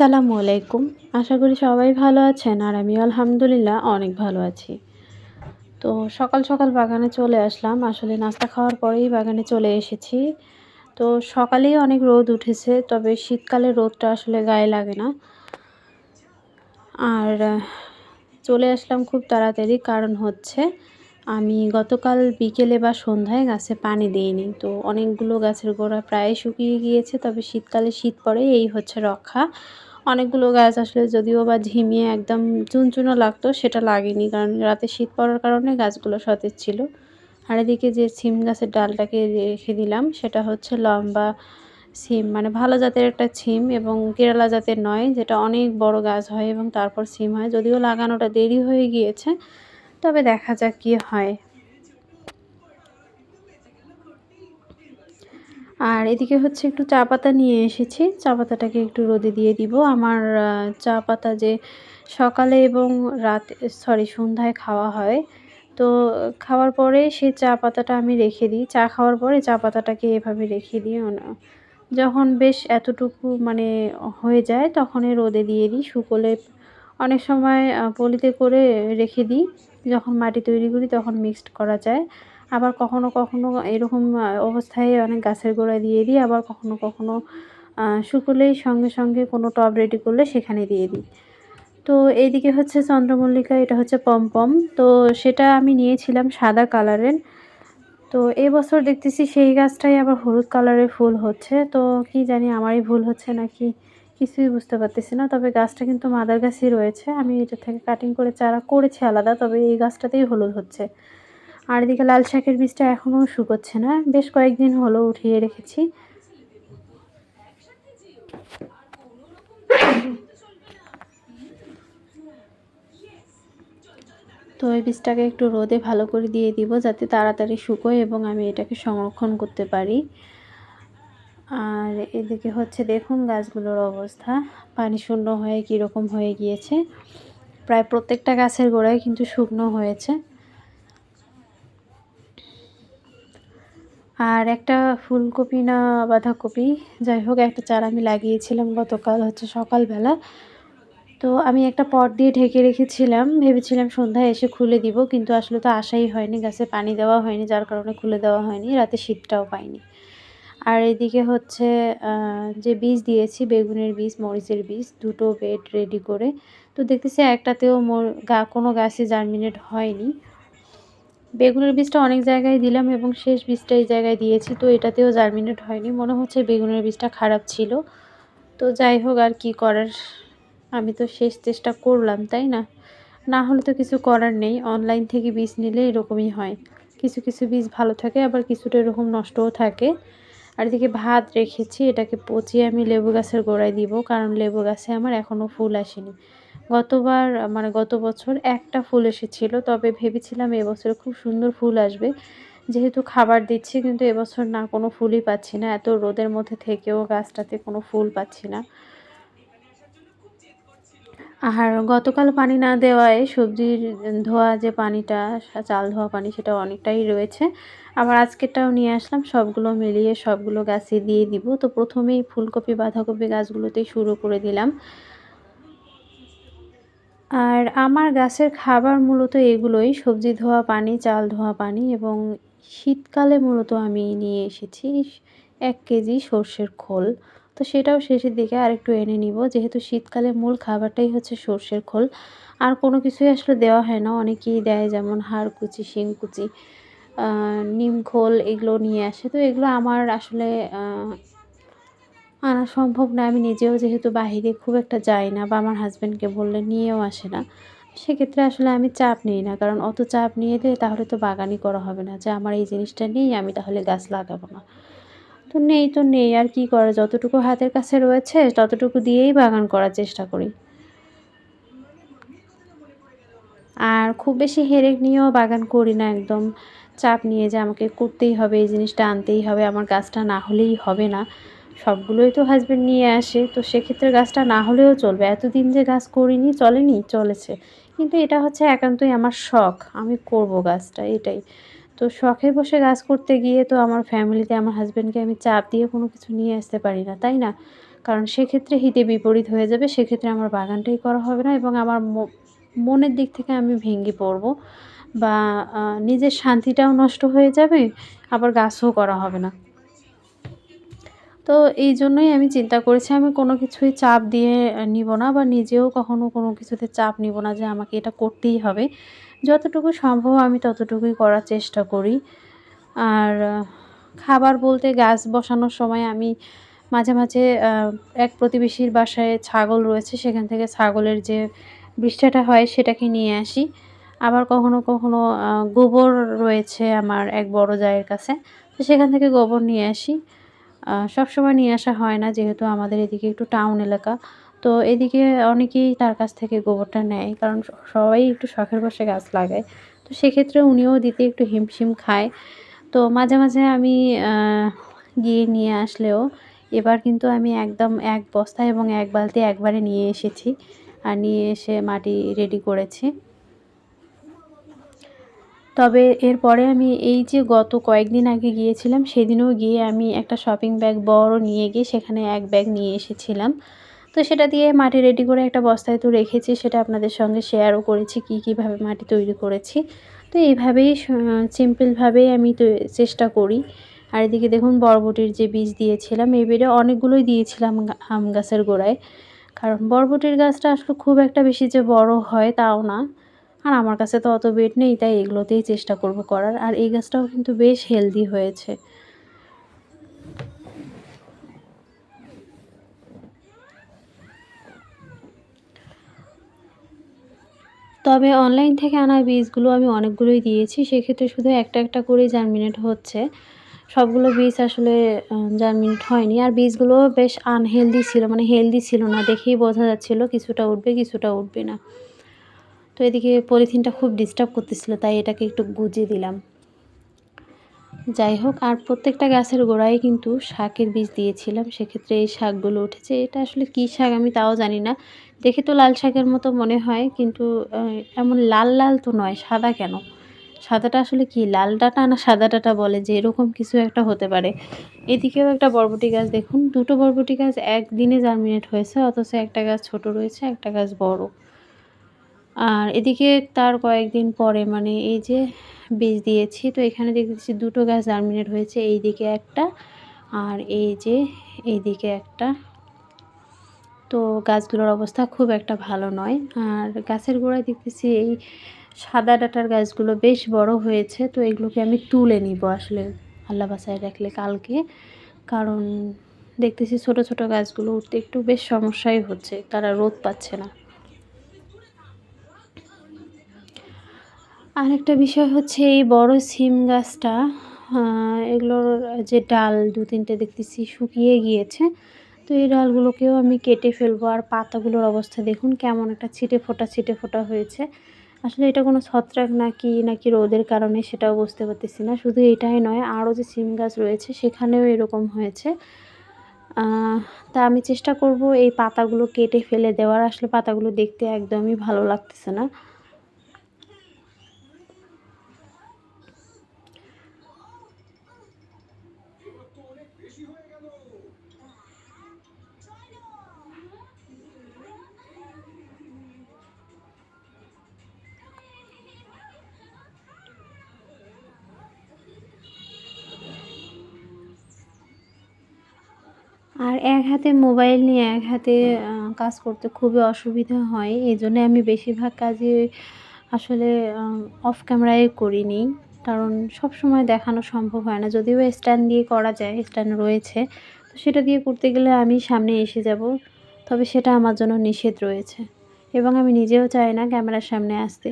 আসসালামু আলাইকুম। আশা করি সবাই ভালো আছেন আর আমি আলহামদুলিল্লাহ অনেক ভালো আছি। তো সকাল সকাল বাগানে চলে আসলাম। আসলে নাস্তা খাওয়ার পরেই বাগানে চলে এসেছি। তো সকালেই অনেক রোদ উঠেছে, তবে শীতকালে রোদটা আসলে গায়ে লাগে না। আর, চলে আসলাম খুব তাড়াতাড়ি, কারণ হচ্ছে আমি গতকাল বিকেলে বা সন্ধ্যায় গাছে পানি দিইনি। তো অনেকগুলো গাছের গোড়া প্রায় শুকিয়ে গিয়েছে, তবে শীতকালে শীত পড়ে, এই হচ্ছে রক্ষা। অনেকগুলো গাছ আসলে যদিও বা ঝিমিয়ে একদম চুনচুনো লাগতো, সেটা লাগেনি। কারণ রাতে শীত পড়ার কারণে গাছগুলো সতেজ ছিল। আর এদিকে যে সিম গাছের ডালটাকে রেখে দিলাম, সেটা হচ্ছে লম্বা সিম। মানে ভালো জাতের একটা সিম এবং কেরালা জাতের নয়, যেটা অনেক বড় গাছ হয় এবং তারপর সিম হয়। যদিও লাগানোটা দেরি হয়ে গিয়েছে, তবে দেখা যাক কি হয়। আর এদিকে হচ্ছে একটু চা পাতা নিয়ে এসেছি। চা পাতাটাকে একটু রোদে দিয়ে দিব। আমার চা পাতা যে সকালে এবং রাতে, সরি, সন্ধ্যায় খাওয়া হয়। তো খাওয়ার পরে সেই চা পাতাটা আমি রেখে দিই। চা খাওয়ার পরে চা পাতাটাকে এভাবে রেখে দিই। যখন বেশ এতটুকু মানে হয়ে যায়, তখনই রোদে দিয়ে দিই। শুকোলে অনেক সময় পলিতে করে রেখে দিই। যখন মাটি তৈরি করি, তখন মিক্সড করা যায়। আবার কখনো কখনো এরকম অবস্থায় অনেক গাছের গোড়ায় দিয়ে দিই, আবার কখনো কখনো শুকোলেই সঙ্গে সঙ্গে কোনো টব রেডি করলে সেখানে দিয়ে দিই। তো এইদিকে হচ্ছে চন্দ্রমল্লিকা, এটা হচ্ছে পমপম। তো সেটা আমি নিয়েছিলাম সাদা কালারের তো এবছর দেখতেছি সেই গাছটাই আবার হলুদ কালারের ফুল হচ্ছে। তো কি জানি আমারই ভুল হচ্ছে নাকি কিছুই বুঝতে পারতেছি না। তবে গাছটা কিন্তু মাদার গাছই রয়েছে। আমি এটা থেকে কাটিং করে চারা করেছি আলাদা, তবে এই গাছটাতেই হলুদ হচ্ছে। আর এদিকে লাল শাকের বীজটা এখনও শুকোচ্ছে না। বেশ কয়েকদিন হলো উঠিয়ে রেখেছি। তো এই বীজটাকে একটু রোদে ভালো করে দিয়ে দিব যাতে তাড়াতাড়ি শুকোয় এবং আমি এটাকে সংরক্ষণ করতে পারি। আর এদিকে হচ্ছে দেখুন গাছগুলোর অবস্থা। পানি শূন্য হয়ে কীরকম হয়ে গিয়েছে। প্রায় প্রত্যেকটা গাছের গোড়ায় কিন্তু শুকনো হয়েছে। আর একটা ফুলকপি না বাঁধাকপি, যাই হোক, একটা চারা আমি লাগিয়েছিলাম গতকাল হচ্ছে সকালবেলা। তো আমি একটা পট দিয়ে ঢেকে রেখেছিলাম, ভেবেছিলাম সন্ধ্যায় এসে খুলে দিব, কিন্তু আসলে তো আশাই হয়নি, গাছে পানি দেওয়া হয়নি, যার কারণে খুলে দেওয়া হয়নি, রাতে শীতটাও পাইনি। আর এদিকে হচ্ছে যে বীজ দিয়েছি, বেগুনের বীজ, মরিচের বীজ, দুটো বেড রেডি করে, তো দেখতেছি একটাতেও মোর গা, কোনো গাছে জার্মিনেট হয়নি। বেগুনের বীজটা অনেক জায়গায় দিলাম এবং শেষ বীজটা এই জায়গায় দিয়েছি, তো এটাতেও জার্মিনেট হয়নি। মনে হচ্ছে বেগুনের বীজটা খারাপ ছিল। তো যাই হোক আর কি করার, আমি তো শেষ চেষ্টা করলাম, তাই না? না হলে তো কিছু করার নেই অনলাইন থেকে বীজ নিলে এরকমই হয়। কিছু কিছু বীজ ভালো থাকে, আবার কিছুটা এরকম নষ্টও থাকে। আর এদিকে ভাত রেখেছি, এটাকে পচিয়ে আমি লেবু গাছের গোড়ায় দিব, কারণ লেবু গাছে আমার এখনও ফুল আসেনি। গতবার মানে গত বছর একটা ফুল এসেছিল, তবে ভেবেছিলাম এবছর খুব সুন্দর ফুল আসবে। যেহেতু খাবার দিচ্ছি, কিন্তু এবছর না, কোনো ফুলই পাচ্ছি না। এত রোদের মধ্যে থেকেও গাছটাতে কোনো ফুল পাচ্ছি না। আর গতকাল পানি না দেওয়ায় সবজির ধোয়া যে পানিটা, চাল ধোয়া পানি, সেটা অনেকটাই রয়েছে। আবার আজকেরটাও নিয়ে আসলাম, সবগুলো মিলিয়ে সবগুলো গাছে দিয়ে দিব। তো প্রথমেই ফুলকপি, বাঁধাকপি গাছগুলোতেই শুরু করে দিলাম। আর আমার গাছের খাবার মূলত এগুলোই, সবজি ধোয়া পানি, চাল ধোয়া পানি এবং শীতকালে মূলত আমি নিয়ে এসেছি এক কেজি সর্ষের খোল। তো সেটাও শেষের দিকে আরেকটু এনে নিব, যেহেতু শীতকালে মূল খাবারটাই হচ্ছে সর্ষের খোল। আর কোনো কিছুই আসলে দেওয়া হয় না, অনেকেই দেয় যেমন হাড় কুচি, শিং কুচি নিম খোল এগুলো নিয়ে আসে। তো এগুলো আমার আসলে আনা সম্ভব না, আমি নিজেও যেহেতু বাহিরে খুব একটা যাই না বা আমার হাজব্যান্ডকে বললে নিয়েও আসে না, সেক্ষেত্রে আসলে আমি চাপ নিই না, কারণ অত চাপ নিয়ে দিলে তাহলে তো বাগানই করা হবে না, যে আমার এই জিনিসটা নেই, আমি তাহলে গাছ লাগাবো না। তো নেই তো নেই, আর কি করা, যতটুকু হাতের কাছে রয়েছে, ততটুকু দিয়েই বাগান করার চেষ্টা করি। আর খুব বেশি হেরেক নিয়েও বাগান করি না একদম, চাপ নিয়ে যে আমাকে করতেই হবে, এই জিনিসটা আনতেই হবে, আমার গাছটা না হলেই হবে না। সবগুলোই তো হাজব্যান্ড নিয়ে আসে, তো সেক্ষেত্রে গাছটা না হলেও চলবে। এতদিন যে গাছ করিনি, চলেনি, চলেছে। কিন্তু এটা হচ্ছে একান্তই আমার শখ, আমি করব গাছটা, এটাই। তো শখে বসে গাছ করতে গিয়ে তো আমার ফ্যামিলিতে আমার হাজব্যান্ডকে আমি চাপ দিয়ে কোনো কিছু নিয়ে আসতে পারি না, তাই না? কারণ সেক্ষেত্রে হিতে বিপরীত হয়ে যাবে, সেক্ষেত্রে আমার বাগানটাই করা হবে না এবং আমার মনের দিক থেকে আমি ভেঙে পড়ব বা নিজের শান্তিটাও নষ্ট হয়ে যাবে, আবার গাছও করা হবে না। তো এই জন্যই আমি চিন্তা করেছি, আমি কোনো কিছুই চাপ দিয়ে নিব না বা নিজেও কখনো কোনো কিছুতে চাপ নিব না যে আমাকে এটা করতেই হবে। যতটুকু সম্ভব আমি ততটুকুই করার চেষ্টা করি। আর খাবার বলতে গাছ বসানোর সময় আমি মাঝে মাঝে এক প্রতিবেশীর বাসায় ছাগল রয়েছে, সেখান থেকে ছাগলের যে বৃষ্টাটা হয় সেটাকে নিয়ে আসি। আবার কখনো কখনো গোবর রয়েছে আমার এক বড় জায়ের কাছে, তো সেখান থেকে গোবর নিয়ে আসি। সবসময় নিয়ে আসা হয় না, যেহেতু আমাদের এদিকে একটু টাউন এলাকা। তো এদিকে অনেকেই তার কাছ থেকে গোবরটা নেয়, কারণ সবাই একটু শখের বসে গাছ লাগায়। তো সেক্ষেত্রে উনিও দিতে একটু হিমশিম খায়। তো মাঝে মাঝে আমি গিয়ে নিয়ে আসলেও এবার কিন্তু আমি একদম এক বস্তা এবং এক বালতি একবারে নিয়ে এসেছি। আর নিয়ে এসে মাটি রেডি করেছি। তবে এরপরে আমি এই যে গত কয়েকদিন আগে গিয়েছিলাম, সেদিনও গিয়ে আমি একটা শপিং ব্যাগ বড় নিয়ে গিয়ে সেখানে এক ব্যাগ নিয়ে এসেছিলাম। তো সেটা দিয়ে মাটি রেডি করে একটা বস্তায় তো রেখেছি, সেটা আপনাদের সঙ্গে শেয়ারও করেছি, কি কীভাবে মাটি তৈরি করেছি। তো এইভাবেই সিম্পলভাবেই আমি তো চেষ্টা করি। আর এদিকে দেখুন বরবটির যে বীজ দিয়েছিলাম, এই বেড়ে অনেকগুলোই দিয়েছিলাম আম গাছের গোড়ায়। কারণ বরবটির গাছটা আসলে খুব একটা বেশি যে বড় হয় তাও না। আর আমার কাছে তো অত বেড নেই, তাই এগুলোতেই চেষ্টা করব করার। আর এই গাছটাও কিন্তু বেশ হেলদি হয়েছে। তবে অনলাইন থেকে আনা বীজগুলো আমি অনেকগুলোই দিয়েছি, সেক্ষেত্রে শুধু একটা একটা করেই জার্মিনেট হচ্ছে। সবগুলো বীজ আসলে জার্মিনেট হয়নি। আর বীজগুলো বেশ আনহেলদি ছিল মানে হেলদি ছিল না, দেখেই বোঝা যাচ্ছিল কিছুটা উঠবে কিছুটা উঠবে না। তো এদিকে পলিথিনটা খুব ডিস্টার্ব করতেছিল, তাই এটাকে একটু গুজিয়ে দিলাম। যাই হোক, আর প্রত্যেকটা গাছের গোড়ায় কিন্তু শাকের বীজ দিয়েছিলাম, সেক্ষেত্রে এই শাকগুলো উঠেছে। এটা আসলে কী শাক আমি তাও জানি না। দেখে তো লাল শাকের মতো মনে হয়, কিন্তু এমন লাল লাল তো নয়, সাদা কেন? সাদাটা আসলে কি, লাল ডাটা না সাদা ডাটা বলে যে এরকম কিছু একটা হতে পারে। এদিকেও একটা বরবটি গাছ দেখুন, দুটো বরবটি গাছ একদিনে জার্মিনেট হয়েছে, অথচ একটা গাছ ছোট রয়েছে, একটা গাছ বড়। আর এদিকে তার কয়েকদিন পরে মানে এই যে বীজ দিয়েছি, তো এখানে দেখতেছি দুটো গাছ জার্মিনেট হয়েছে এই দিকে একটা আর এই যে এই দিকে একটা। তো গাছগুলোর অবস্থা খুব একটা ভালো নয়। আর গাছের গোড়ায় দেখতেছি এই সাদা ডাটার গাছগুলো বেশ বড় হয়েছে, তো এগুলোকে আমি তুলে নিব আসলে আল্লাহ বাসায় রাখলে কালকে। কারণ দেখতেছি ছোট ছোট গাছগুলো উঠতে একটু বেশ সমস্যাই হচ্ছে, তারা রোদ পাচ্ছে না। আরেকটা বিষয় হচ্ছে এই বড় সিম গাছটা এগুলোর যে ডাল দু তিনটে দেখতেছি শুকিয়ে গিয়েছে। তো এই ডালগুলোকেও আমি কেটে ফেলব। আর পাতাগুলোর অবস্থা দেখুন, কেমন একটা ছিটে ফোটা ছিটে ফোটা হয়েছে। আসলে এটা কোনো ছত্রাক নাকি নাকি রোদের কারণে সেটাও বুঝতে পারতেছি না। শুধু এটাই নয়, আরও যে সিম গাছ রয়েছে সেখানেও এরকম হয়েছে। তা আমি চেষ্টা করব এই পাতাগুলো কেটে ফেলে দেওয়ার। আসলে পাতাগুলো দেখতে একদমই ভালো লাগতেছে না। আর এক হাতে মোবাইল নিয়ে এক হাতে কাজ করতে খুবই অসুবিধা হয়। এই জন্যে আমি বেশিরভাগ কাজই আসলে অফ ক্যামেরায় করিনি। কারণ সব সময় দেখানো সম্ভব হয় না। যদিও স্ট্যান্ড দিয়ে করা যায় স্ট্যান্ড রয়েছে। তো সেটা দিয়ে করতে গেলে আমি সামনে এসে যাব। তবে সেটা আমার জন্য নিষেধ রয়েছে। এবং আমি নিজেও চাই না ক্যামেরার সামনে আসতে।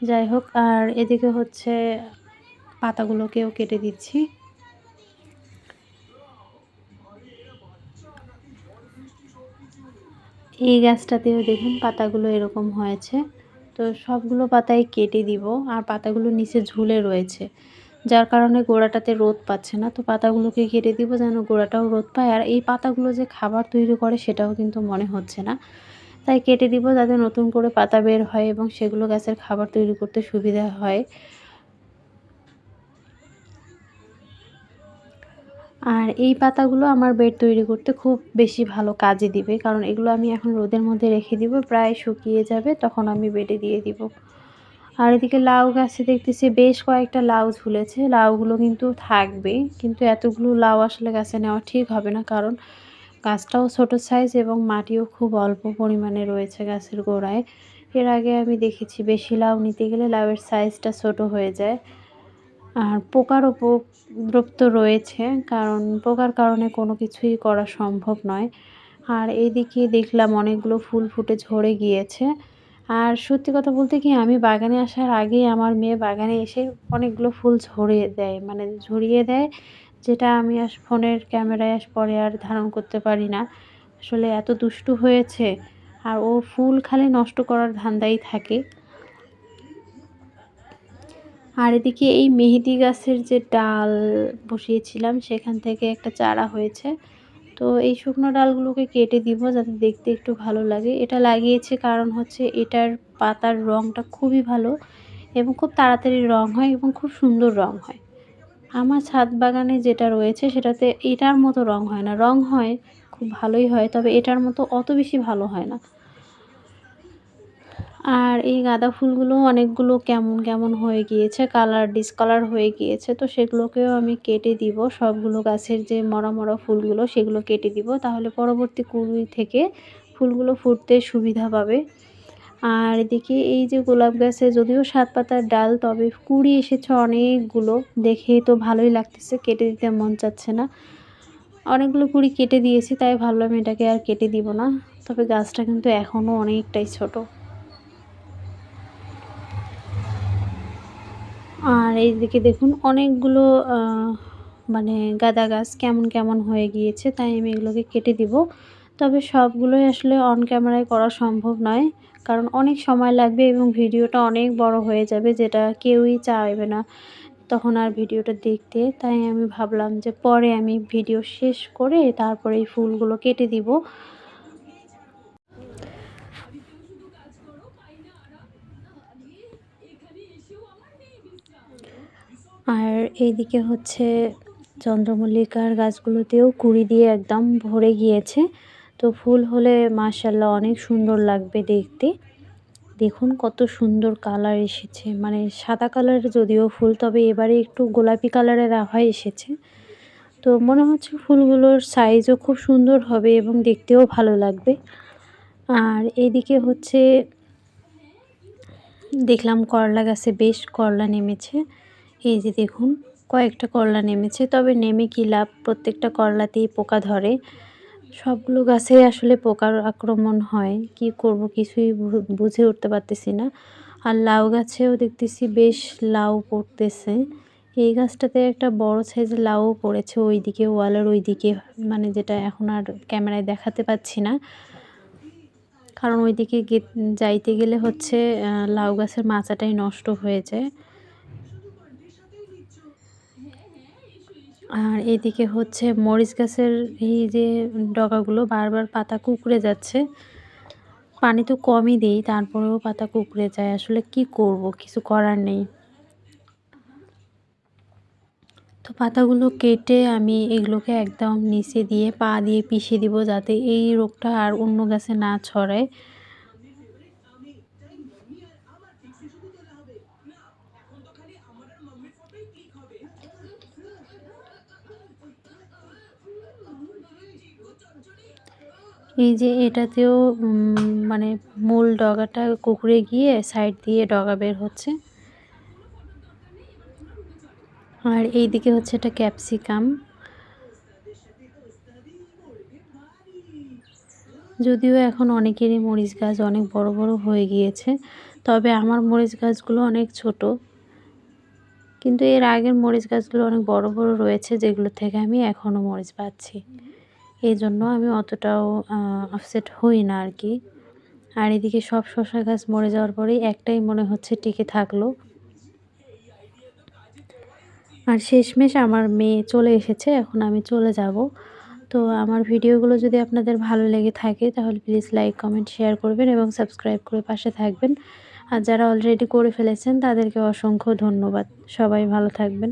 যাই হোক আর এদিকে হচ্ছে পাতাগুলোকেও কেটে দিচ্ছি। এই গাছটাতেও দেখুন পাতাগুলো এরকম হয়েছে। তো সবগুলো পাতাই কেটে দিব আর পাতাগুলো নিচে ঝুলে রয়েছে। যার কারণে গোড়াটাতে রোদ পাচ্ছে না। তো পাতাগুলোকে কেটে দিব যেন গোড়াটাও রোদ পায়। আর এই পাতাগুলো যে খাবার তৈরি করে সেটাও কিন্তু মনে হচ্ছে না। তাই কেটে দিব যাতে নতুন করে পাতা বের হয় এবং সেগুলো গাছের খাবার তৈরি করতে সুবিধা হয়। আর এই পাতাগুলো আমার বেড তৈরি করতে খুব বেশি ভালো কাজে দিবে, কারণ এগুলো আমি এখন রোদের মধ্যে রেখে দিব, প্রায় শুকিয়ে যাবে, তখন আমি বেডে দিয়ে দিব। আর এদিকে লাউ গাছে দেখতেছি বেশ কয়েকটা লাউ ঝুলেছে, লাউগুলো কিন্তু থাকবে কিন্তু এতগুলো লাউ আসলে গাছে নেওয়া ঠিক হবে না, কারণ গাছটাও ছোট সাইজ এবং মাটিও খুব অল্প পরিমাণে রয়েছে গাছের গোড়ায়। এর আগে আমি দেখেছি বেশি লাউ নিতে গেলে লাউয়ের সাইজটা ছোট হয়ে যায়। আর পোকার উপদ্রব তো রয়েছে, কারণ পোকার কারণে কোনো কিছুই করা সম্ভব নয়। আর এইদিকে দেখলাম অনেকগুলো ফুল ফুটে ঝরে গিয়েছে। আর সত্যি কথা বলতে কি, আমি বাগানে আসার আগেই আমার মেয়ে বাগানে এসে অনেকগুলো ফুল ঝরিয়ে দেয় মানে ঝরিয়ে দেয়, যেটা আমি আস ফোনের ক্যামেরায় আস পরে আর ধারণ করতে পারি না। আসলে এত দুষ্টু হয়েছে, আর ও ফুল খালি নষ্ট করার ধান্দাই থাকে। আর এদিকে এই মেহেদি গাছের যে ডাল বসিয়েছিলাম, সেখান থেকে একটা চারা হয়েছে। তো এই শুকনো ডালগুলোকে কেটে দিব যাতে দেখতে একটু ভালো লাগে। এটা লাগিয়েছে কারণ হচ্ছে এটার পাতার রঙটা খুবই ভালো এবং খুব তাড়াতাড়ি রং হয় এবং খুব সুন্দর রং হয়। আমার ছাদ বাগানে যেটা রয়েছে সেটাতে এটার মতো রং হয় না। রং হয়, খুব ভালোই হয়, তবে এটার মতো অত বেশি ভালো হয় না। আর এই গাঁদা ফুলগুলো অনেকগুলো কেমন কেমন হয়ে গিয়েছে কালার ডিসকালার হয়ে গিয়েছে, তো সেগুলোকেও আমি কেটে দিব। সবগুলো গাছের যে মরা মরা ফুলগুলো, সেগুলো কেটে দিব। তাহলে পরবর্তী কুড়ি থেকে ফুলগুলো ফুটতে সুবিধা পাবে। আর এদিকে এই যে গোলাপ গাছে যদিও সাত পাতার ডাল, তবে কুড়ি এসেছে অনেকগুলো। দেখে তো ভালোই লাগতেছে, কেটে দিতে মন চাচ্ছে না। অনেকগুলো কুড়ি কেটে দিয়েছি, তাই ভাবলাম এটাকে আর কেটে দিব না। তবে গাছটা কিন্তু এখনও অনেকটাই ছোট। আর এইদিকে দেখুন অনেকগুলো মানে গাঁদা গাছ কেমন কেমন হয়ে গিয়েছে, তাই আমি এগুলোকে কেটে দিব। তবে সবগুলোই আসলে অন ক্যামেরায় করা সম্ভব নয়, কারণ অনেক সময় লাগবে এবং ভিডিওটা অনেক বড় হয়ে যাবে যেটা কেউই চাইবে না তখন আর ভিডিওটা দেখতে। তাই আমি ভাবলাম যে পরে আমি ভিডিও শেষ করে তারপরে এই ফুলগুলো কেটে দিব। আর এইদিকে হচ্ছে চন্দ্রমল্লিকার গাছগুলোতেও কুড়ি দিয়ে একদম ভরে গিয়েছে। তো ফুল হলে মাশাল্লাহ অনেক সুন্দর লাগবে দেখতে। দেখুন কত সুন্দর কালার এসেছে। মানে সাদা কালারের যদিও ফুল, তবে এবারে একটু গোলাপি কালারের আভায় এসেছে। তো মনে হচ্ছে ফুলগুলোর সাইজও খুব সুন্দর হবে এবং দেখতেও ভালো লাগবে। আর এদিকে হচ্ছে দেখলাম করলা গাছে বেশ করলা নেমেছে। এই যে দেখুন, কয়েকটা করলা নেমেছে। তবে নেমে কী লাভ? প্রত্যেকটা করলাতেই পোকা ধরে। সবগুলো গাছে আসলে পোকার আক্রমণ হয়। কি করব কিছুই বুঝে উঠতে পারতেছি না। আর লাউ গাছেও দেখতেছি বেশ লাউ পড়তেছে। এই গাছটাতে একটা বড় সাইজের লাউ পড়েছে ওই দিকে ওয়ালের ওই দিকে মানে যেটা এখন আর ক্যামেরায় দেখাতে পাচ্ছি না। কারণ ওই দিকে যাইতে গেলে হচ্ছে লাউ গাছের মাচাটাই নষ্ট হয়ে যায়। আর এদিকে হচ্ছে মরিচ গাছের এই যে ডগাগুলো বারবার পাতা কুকড়ে যাচ্ছে। পানি তো কমই দিই, তারপরেও পাতা কুকড়ে যায়। আসলে কি করব? কিছু করার নেই। তো পাতাগুলো কেটে আমি এগুলোকে একদম নিচে দিয়ে, পা দিয়ে পিষে দিব যাতে এই রোগটা আর অন্য গাছে না ছড়ায়। এই যে এটাতেও মানে মূল ডগাটা কুকুরে গিয়ে সাইড দিয়ে ডগা বের হচ্ছে। আর এই দিকে হচ্ছে এটা ক্যাপসিকাম। যদিও এখন অনেকেরই মরিচ গাছ অনেক বড় বড় হয়ে গিয়েছে, তবে আমার মরিচ গাছগুলো অনেক ছোট। কিন্তু এর আগের মরিচ গাছগুলো অনেক বড় বড় রয়েছে, যেগুলো থেকে আমি এখনও মরিচ পাচ্ছি। এই জন্য আমি অতটাও আপসেট হই না আর কি আর এদিকে সব শশা গাছ মরে যাওয়ার পরেই একটাই মনে হচ্ছে টিকে থাকল। আর শেষমেশ আমার মেয়ে চলে এসেছে, এখন আমি চলে যাব। তো আমার ভিডিওগুলো যদি আপনাদের ভালো লেগে থাকে, তাহলে প্লিজ লাইক কমেন্ট শেয়ার করবেন এবং সাবস্ক্রাইব করে পাশে থাকবেন। আর যারা অলরেডি করে ফেলেছেন, তাদেরকে অসংখ্য ধন্যবাদ। সবাই ভালো থাকবেন।